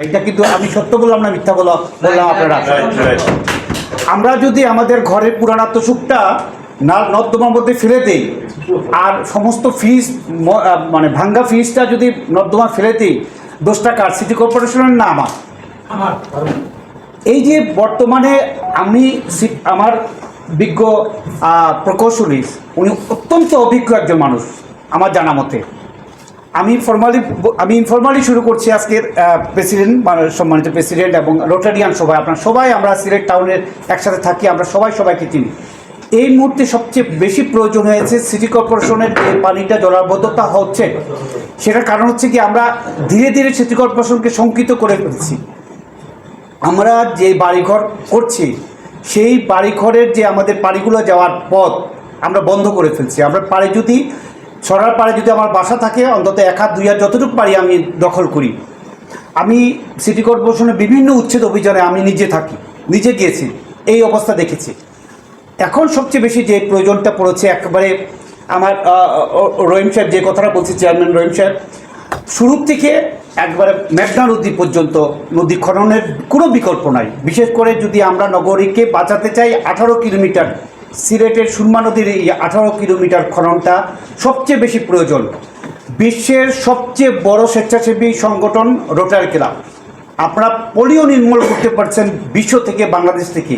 এটা কিন্তু আমি সত্য বললাম না মিথ্যা বললাম? বললাম আপনারা। আমরা যদি আমাদের ঘরের পুরানাত্ম সুখটা না নর্দমার মধ্যে ফেলে দেই আর সমস্ত ফিজ মানে ভাঙ্গা ফিজটা যদি নর্দমা ফেলে দিই দোষটা কার? সিটি কর্পোরেশনের না আমার? এই যে বর্তমানে আমি আমার বিজ্ঞ আহ, প্রকৌশলী উনি অত্যন্ত অভিজ্ঞ একজন মানুষ আমার জানা মতে। আমি ফর্মালি আমি ইনফর্মালি শুরু করছি আজকের প্রেসিডেন্ট সম্মানিত প্রেসিডেন্ট এবং রোটারিয়ান সবাই আপনার সবাই আমরা সিলেট টাউনের একসাথে থাকি, আমরা সবাই সবাইকে চিনি। এই মুহূর্তে সবচেয়ে বেশি প্রয়োজন হয়েছে সিটি কর্পোরেশনের যে পানিটা, জলাবদ্ধতা হচ্ছে, সেটার কারণ হচ্ছে কি আমরা ধীরে ধীরে সিটি কর্পোরেশনকে শঙ্কিত করে ফেলছি। আমরা যে বাড়িঘর করছি, সেই বাড়িঘরের যে আমাদের বাড়িগুলো যাওয়ার পথ আমরা বন্ধ করে ফেলছি। আমরা পাড়ে যদি ছড়ার পাড়ে যদি আমার বাসা থাকে, অন্তত এক হাত, দুই হাত, যতটুকু পারি আমি দখল করি। আমি সিটি কর্পোরেশনের বিভিন্ন উচ্ছেদ অভিযানে আমি নিজে থাকি, নিজে গিয়েছি, এই অবস্থা দেখেছি। এখন সবচেয়ে বেশি যে প্রয়োজনটা পড়েছে, একেবারে আমার রহিম সাহেব যে কথাটা বলছি, চেয়ারম্যান রহিম সাহেব শুরু থেকে একবারে মেঘনা নদী পর্যন্ত, নদী খননের কোনো বিকল্প নাই। বিশেষ করে যদি আমরা নগরীকে বাঁচাতে চাই, আঠারো কিলোমিটার সিলেটের সুরমা নদীর এই আঠারো কিলোমিটার খননটা সবচেয়ে বেশি প্রয়োজন। বিশ্বের সবচেয়ে বড় স্বেচ্ছাসেবী সংগঠন রোটারি ক্লাব। আপনারা পোলিও নির্মূল করতে পারছেন বিশ্ব থেকে বাংলাদেশ থেকে।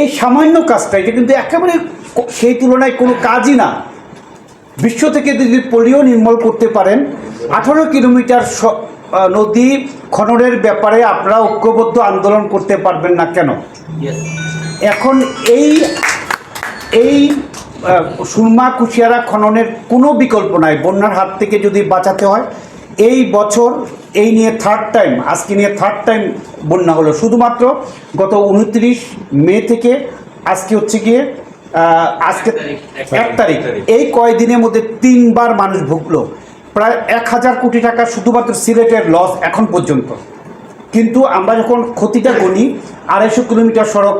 এই সামান্য কাজটা এটা কিন্তু একেবারে সেই তুলনায় কোনো কাজই না। বিশ্ব থেকে যদি পোলিও নির্মূল করতে পারেন আঠারো কিলোমিটার নদী খননের ব্যাপারে আপনারা ঐক্যবদ্ধ আন্দোলন করতে পারবেন না কেন? এখন এই এই সুরমা কুশিয়ারা খননের কোনো বিকল্প নাই। বন্যার হাত থেকে যদি বাঁচাতে হয় এই বছর এই নিয়ে থার্ড টাইম আজকে নিয়ে থার্ড টাইম বন্যা হলো। শুধুমাত্র গত উনত্রিশ মে থেকে আজকে হচ্ছে গিয়ে আজকে এক তারিখ এই কয়দিনের মধ্যে তিনবার মানুষ ভুগলো। প্রায় এক হাজার কোটি টাকা শুধুমাত্র সিলেটের লস এখন পর্যন্ত। কিন্তু আমরা যখন ক্ষতিটা গণি আড়াইশো কিলোমিটার সড়ক,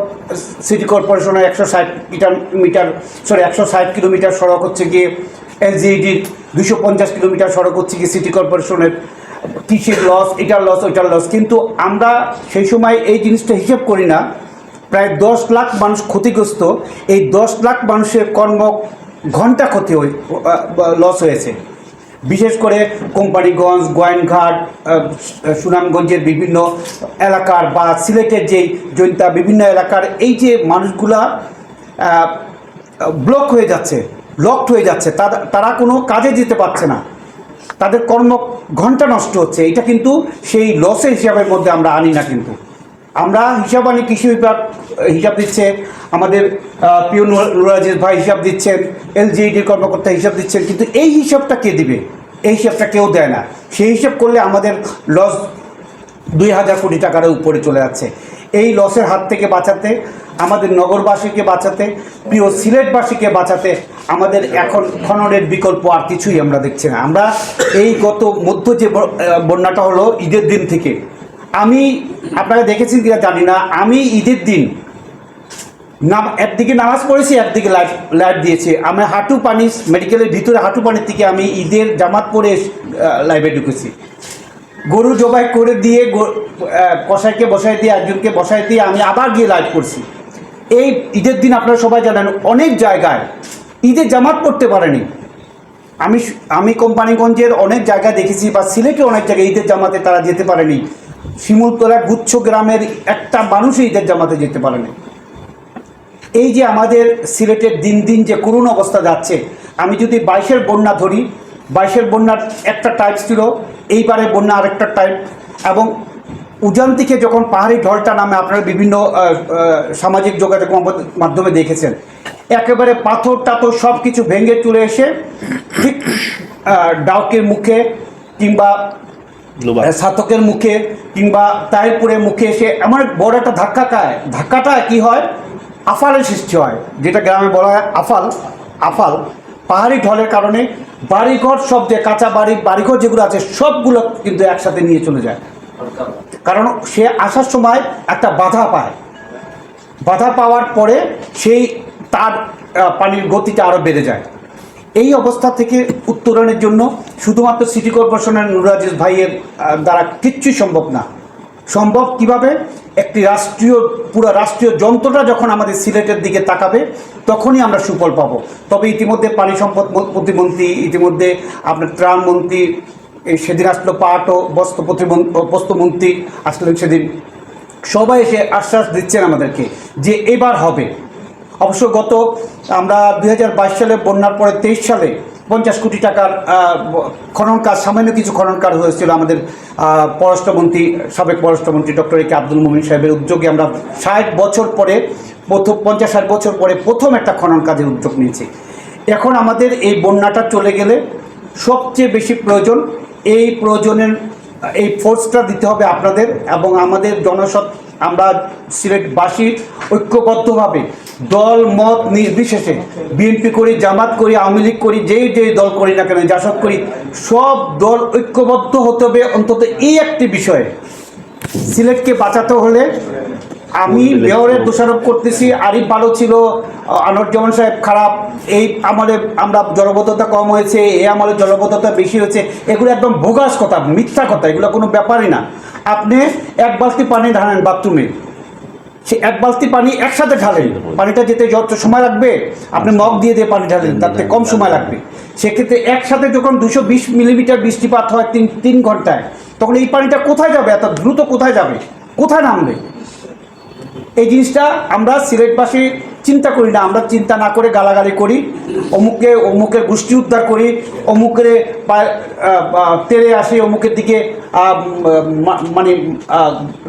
সিটি কর্পোরেশনের একশো ষাট মিটার মিটার সরি একশো ষাট কিলোমিটার সড়ক হচ্ছে গিয়ে এলজিইডির দুশো পঞ্চাশ কিলোমিটার সড়ক হচ্ছে গিয়ে সিটি কর্পোরেশনের কৃষির লস এটার লস ওইটার লস কিন্তু আমরা সেই সময় এই জিনিসটা হিসেব করি না। প্রায় দশ লাখ মানুষ ক্ষতিগ্রস্ত। এই দশ লাখ মানুষের কর্ম ঘণ্টা ক্ষতি হয়ে লস হয়েছে। বিশেষ করে কোম্পানিগঞ্জ গোয়াইনঘাট আহ, সুনামগঞ্জের বিভিন্ন এলাকার বা সিলেটের যেই জৈন্তা বিভিন্ন এলাকার এই যে মানুষগুলা ব্লক হয়ে যাচ্ছে লকড হয়ে যাচ্ছে তারা কোনো কাজে যেতে পারছে না। তাদের কর্ম ঘণ্টা নষ্ট হচ্ছে এটা কিন্তু সেই লসের হিসাবের মধ্যে আমরা আনি না কিন্তু। আমরা হিসাব আনি কৃষি বিভাগ হিসাব দিচ্ছে আমাদের পিও নুরাজিজ ভাই হিসাব দিচ্ছেন এলজিইডির কর্মকর্তা হিসাব দিচ্ছেন, কিন্তু এই হিসাবটা কে দিবে? এই হিসাবটা কেউ দেয় না। সেই হিসাব করলে আমাদের লস দুই হাজার কোটি টাকার উপরে চলে যাচ্ছে। এই লসের হাত থেকে বাঁচাতে, আমাদের নগরবাসীকে বাঁচাতে, প্রিয় সিলেটবাসীকে বাঁচাতে আমাদের এখন খননের বিকল্প আর কিছুই আমরা দেখছি না। আমরা এই গত মধ্য যে বন্যাটা হলো ঈদের দিন থেকে। আমি, আপনারা দেখেছেন কিনা জানি না, আমি ঈদের দিন নাম, একদিকে নামাজ পড়েছি, একদিকে লাইভ লাইভ দিয়েছি। আমি হাঁটু পানি মেডিকেলের ভিতরে হাঁটু পানির থেকে আমি ঈদের জামাত পরে লাইভে ঢুকেছি। গরু জবাই করে দিয়ে কসাইকে বসাই দিয়ে, একজনকে বসাই দিয়ে আমি আবার গিয়ে লাইভ করছি। এই ঈদের দিন আপনারা সবাই জানেন, অনেক জায়গায় ঈদের জামাত পড়তে পারেনি। আমি আমি কোম্পানিগঞ্জের অনেক জায়গায় দেখেছি বা সিলেটে অনেক জায়গায় ঈদের জামাতে তারা যেতে পারেনি। শিমুলতলা গুচ্ছ গ্রামের একটা মানুষই ঈদের জামাতে যেতে পারেনি। এই যে আমাদের সিলেটের দিন দিন যে করুণ অবস্থা যাচ্ছে আমি যদি বাইশের বন্যা ধরি বাইশের বন্যার একটা টাইপ ছিল এইবারে বন্যা আরেকটা টাইপ এবং উজান থেকে যখন পাহাড়ি ঢলটা নামে আপনারা বিভিন্ন সামাজিক যোগাযোগ মাধ্যমে দেখেছেন একেবারে পাথর টাথর সব কিছু ভেঙে চলে এসে ঠিক ডাউকের মুখে কিংবা সাতকের মুখে কিংবা তাইপুরের মুখে এসে এমন এক বড় একটা ধাক্কা খায়। ধাক্কাটা কি হয়? আফালের সৃষ্টি হয়, যেটা গ্রামে বলা হয় আফাল। আফাল পাহাড়ি ঢলের কারণে বাড়িঘর সব যে কাঁচা বাড়ি, বাড়িঘর যেগুলো আছে, সবগুলো কিন্তু একসাথে নিয়ে চলে যায়। কারণ সে আসার সময় একটা বাধা পায়। বাধা পাওয়ার পরে সেই তার পানির গতিটা আরও বেড়ে যায়। এই অবস্থা থেকে উত্তরণের জন্য শুধুমাত্র সিটি কর্পোরেশনের নুরাজিজ ভাইয়ের দ্বারা কিচ্ছুই সম্ভব না। সম্ভব? কীভাবে? একটি রাষ্ট্রীয়, পুরো রাষ্ট্রীয় যন্ত্রটা যখন আমাদের সিলেটের দিকে তাকাবে, তখনই আমরা সুফল পাবো। তবে ইতিমধ্যে পানি সম্পদ প্রতিমন্ত্রী, ইতিমধ্যে আপনার ত্রাণ মন্ত্রী সেদিন আসলো পাট ও বস্ত্র বস্ত্রমন্ত্রী আসলেন সেদিন। সবাই এসে আশ্বাস দিচ্ছেন আমাদেরকে যে এবার হবে। অবশ্য গত আমরা দু হাজার বাইশ সালে, বন্যার পরে তেইশ সালে পঞ্চাশ কোটি টাকার খনন কাজ, সামান্য কিছু খনন কাজ হয়েছিল আমাদের পররাষ্ট্রমন্ত্রী, সাবেক পররাষ্ট্রমন্ত্রী ডক্টর এ কে আব্দুল মুমিন সাহেবের উদ্যোগে আমরা ষাট বছর পরে, প্রথম, পঞ্চাশ ষাট বছর পরে প্রথম একটা খনন কাজের উদ্যোগ নিয়েছি। এখন আমাদের এই বন্যাটা চলে গেলে সবচেয়ে বেশি প্রয়োজন, এই প্রয়োজনের, এই ফোর্সটা দিতে হবে আপনাদের এবং আমাদের জনসৎ আমরা সিলেটবাসী ঐক্যবদ্ধভাবে দল, মত নির্বিশেষে বিএনপি করি, জামাত করি, আওয়ামী লীগ করি, যেই যেই দল করি না কেন, জাসদ করি, সব দল ঐক্যবদ্ধ হতে হবে। অন্তত এই একটি বিষয়ে সিলেটকে বাঁচাতে হলে আমি মেয়রের দোষারোপ করতেছি আরিফ ভালো ছিল আনোয়ারুজ্জামান সাহেব খারাপ এই আমলে আমরা জলবদ্ধতা কম হয়েছে এ আমলে জলবদ্ধতা বেশি হয়েছে এগুলো একদম ভোগাস কথা মিথ্যা কথা এগুলো কোনো ব্যাপারই না। আপনি এক বালতি পানি ঢালেন বাথরুমে সে এক বালতি পানি একসাথে ঢালেন পানিটা যেতে যত সময় লাগবে আপনি মগ দিয়ে দিয়ে পানি ঢালেন তাতে কম সময় লাগবে। সেক্ষেত্রে একসাথে যখন দুশো বিশ মিলিমিটার বৃষ্টিপাত হয় তিন তিন ঘন্টায় তখন এই পানিটা কোথায় যাবে এত দ্রুত কোথায় যাবে কোথায় নামবে? এই জিনিসটা আমরা সিলেটবাসী চিন্তা করি না, আমরা চিন্তা না করে গালাগালি করি, অমুককে, অমুকের গোষ্ঠী উদ্ধার করি, অমুকের তেড়ে আসি, অমুকের দিকে মানে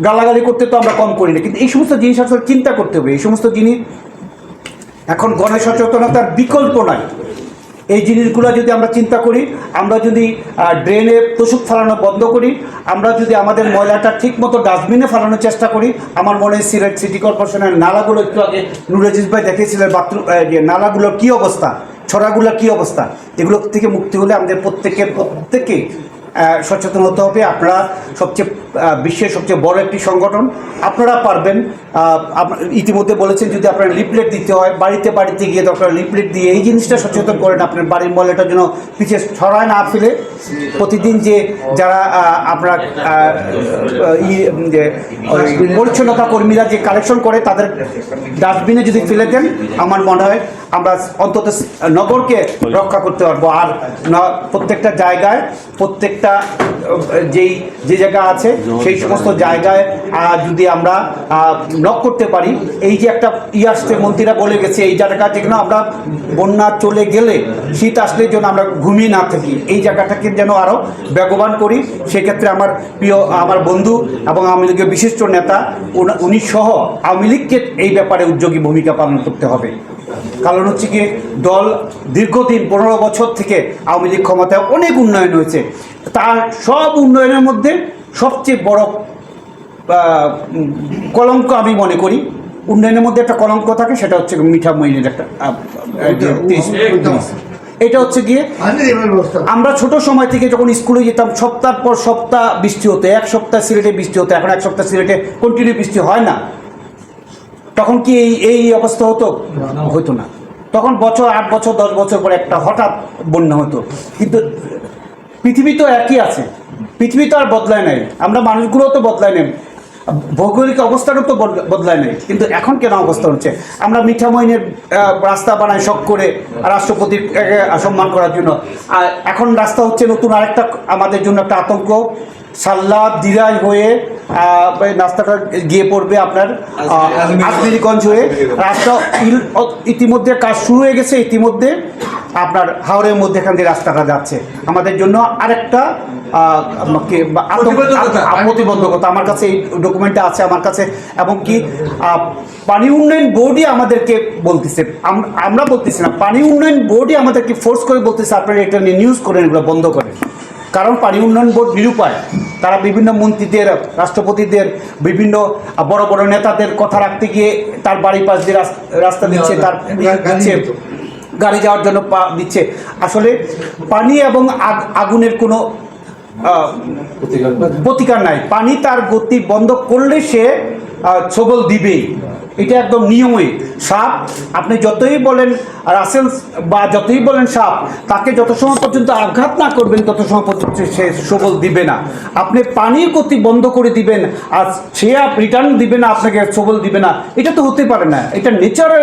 গালাগালি করতে তো আমরা কম করি না। কিন্তু এই সমস্ত জিনিস আসলে চিন্তা করতে হবে। এই সমস্ত জিনিস এখন গণসচেতনতার বিকল্প নাই। এই জিনিসগুলো যদি আমরা চিন্তা করি, আমরা যদি ড্রেনে তোষক ফেলানো বন্ধ করি, আমরা যদি আমাদের ময়লাটা ঠিকমতো ডাস্টবিনে ফেলানোর চেষ্টা করি, আমার মনে হয় সিলেট সিটি কর্পোরেশনের নালাগুলো একটু আগে নুরাজিজ ভাই দেখিয়েছিলেন, বাথরুম নালাগুলোর কী অবস্থা, ছড়াগুলোর কী অবস্থা, এগুলো থেকে মুক্তি হলে আমাদের প্রত্যেকের, প্রত্যেকে সচেতন হতে হবে। আপনারা সবচেয়ে বিশ্বের সবচেয়ে বড় একটি সংগঠন। আপনারা পারবেন ইতিমধ্যে বলেছেন যদি আপনার লিপলেট দিতে হয়, বাড়িতে বাড়িতে গিয়ে দরকার লিপলেট দিয়ে এই জিনিসটা সচেতন করেন। আপনার বাড়ির ময়লাটার জন্য পিছিয়ে ছড়ায় না ফেলে। প্রতিদিন যে যারা আপনার পরিচ্ছন্নতা কর্মীরা যে কালেকশন করে, তাদের ডাস্টবিনে যদি ফেলে দেন, আমার মনে হয় আমরা অন্তত নগরকে রক্ষা করতে পারব। আর প্রত্যেকটা জায়গায় প্রত্যেকটা, যেই, যে জায়গা আছে, সেই সমস্ত জায়গায় যদি আমরা নক করতে পারি, এই যে একটা ই আসছে মন্ত্রীরা বলে গেছে, এই জায়গা যেখানে আমরা বন্যা চলে গেলে শীত আসলে যেন আমরা ঘুমিয়ে না থাকি, এই জায়গাটাকে যেন আরও বেগবান করি, সেক্ষেত্রে আমার প্রিয়, আমার বন্ধু এবং আওয়ামী লীগের বিশিষ্ট নেতা উনি সহ আওয়ামী লীগকে এই ব্যাপারে উদ্যোগী ভূমিকা পালন করতে হবে। কারণ হচ্ছে কি দল দীর্ঘদিন পনেরো বছর থেকে আওয়ামী লীগ ক্ষমতায় অনেক উন্নয়ন হয়েছে। তার সব উন্নয়নের মধ্যে সবচেয়ে বড় কলঙ্ক আমি মনে করি উন্নয়নের মধ্যে একটা কলঙ্ক থাকে সেটা হচ্ছে মিঠা মইনের একটা। এটা হচ্ছে গিয়ে আমরা ছোট সময় থেকে যখন স্কুলে যেতাম সপ্তাহ পর সপ্তাহ বৃষ্টি হতো এক সপ্তাহ সিলেটে বৃষ্টি হতো এখন এক সপ্তাহ সিলেটে কন্টিনিউ বৃষ্টি হয় না। তখন কি এই এই অবস্থা হতো? হতো না। তখন বছর, আট বছর, দশ বছর পরে একটা হঠাৎ বন্যা হতো। কিন্তু পৃথিবী তো একই আছে। পৃথিবী তো আর বদলায় নাই। আমরা মানুষগুলো তো বদলায় নেই। ভৌগোলিক অবস্থারও তো বদলায় নেই। কিন্তু এখন কেন অবস্থা হচ্ছে? আমরা মিঠামইনের রাস্তা বানাই শখ করে রাষ্ট্রপতির সম্মান করার জন্য। আর এখন রাস্তা হচ্ছে নতুন আরেকটা, আমাদের জন্য একটা আতঙ্ক। সাল্লা দিরাই হয়ে রাস্তাটা গিয়ে পড়বে আপনার আজমেরিগঞ্জ হয়ে। রাস্তা ইতিমধ্যে কাজ শুরু হয়ে গেছে ইতিমধ্যে আপনার হাওড়ের মধ্যে এখান দিয়ে রাস্তাটা যাচ্ছে। আমাদের জন্য আরেকটা প্রতিবন্ধকতা। আমার কাছে এই ডকুমেন্টটা আছে আমার কাছে এবং কি পানি উন্নয়ন বোর্ডই আমাদেরকে বলতেছে। আমরা বলতেছি না পানি উন্নয়ন বোর্ডই আমাদেরকে ফোর্স করে বলতেছে আপনারা এটা নিয়ে নিউজ করেন এগুলো বন্ধ করেন। কারণ পানি উন্নয়ন বোর্ড নিরুপায়। তারা বিভিন্ন মন্ত্রীদের রাষ্ট্রপতিদের বিভিন্ন বড় বড় নেতাদের কথা রাখতে গিয়ে তার বাড়ির পাশ দিয়ে রাস- রাস্তা দিচ্ছে তার দিচ্ছে। গাড়ি যাওয়ার জন্য পা দিচ্ছে। আসলে পানি এবং আগ- আগুনের কোনো প্রতিকার নাই। পানি তার গতি বন্ধ করলে সে ছবল দিবেই। এটা একদম নিয়মই। সাপ, আপনি যতই বলেন রাসেল বা যতই বলেন সাপ, তাকে যত সময় পর্যন্ত আঘাত না করবেন, তত সময় পর্যন্ত সে সবল দিবে না। আপনি পানির গতি বন্ধ করে দিবেন, আর সে রিটার্ন দিবে না, আপনাকে সবল দিবে না। এটা তো হতে পারে না। এটা নেচারে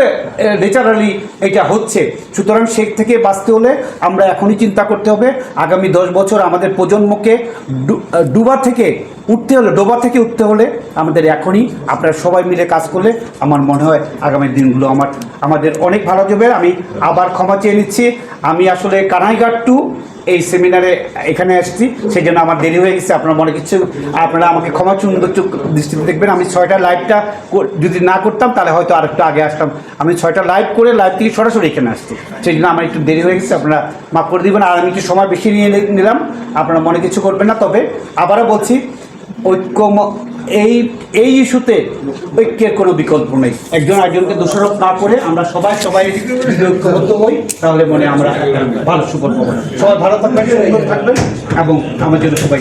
নেচারালি এটা হচ্ছে। সুতরাং সে থেকে বাঁচতে হলে আমরা এখনই চিন্তা করতে হবে, আগামী দশ বছর আমাদের প্রজন্মকে ডুবা থেকে উঠতে হলে, ডোবা থেকে উঠতে হলে আমাদের এখনই আপনারা সবাই মিলে কাজ করলে আমার মনে হয় আগামী দিনগুলো আমার, আমাদের অনেক ভালো যাবে। আমি আবার ক্ষমা চেয়ে নিচ্ছি। আমি আসলে কানাইঘাট টু এই সেমিনারে এখানে আসছি সেই জন্য আমার দেরি হয়ে গেছে। আপনারা মনে কিছু, আপনারা আমাকে ক্ষমা সুন্দর চোখ দৃষ্টিতে দেখবেন। আমি ছয়টা লাইভটা যদি না করতাম, তাহলে হয়তো আরেকটু আগে আসতাম। আমি ছয়টা লাইভ করে লাইভ থেকে সরাসরি এখানে আসছি। সেই জন্য আমার একটু দেরি হয়ে গেছে, আপনারা মাফ করে দিবেন। আর আমি একটু সময় বেশি নিয়ে নিলাম। আপনারা মনে কিছু করবেন না, তবে আবারও বলছি ঐক্য এই এই ইস্যুতে ঐক্যের কোনো বিকল্প নেই। একজন একজনকে দোষারোপ না করে আমরা সবাই সবাই ঐক্যবদ্ধ হই, তাহলে মনে আমরা ভালো সুফল পাবো। সবাই ভালো থাকবেন থাকবেন, এবং আমার জন্য সবাই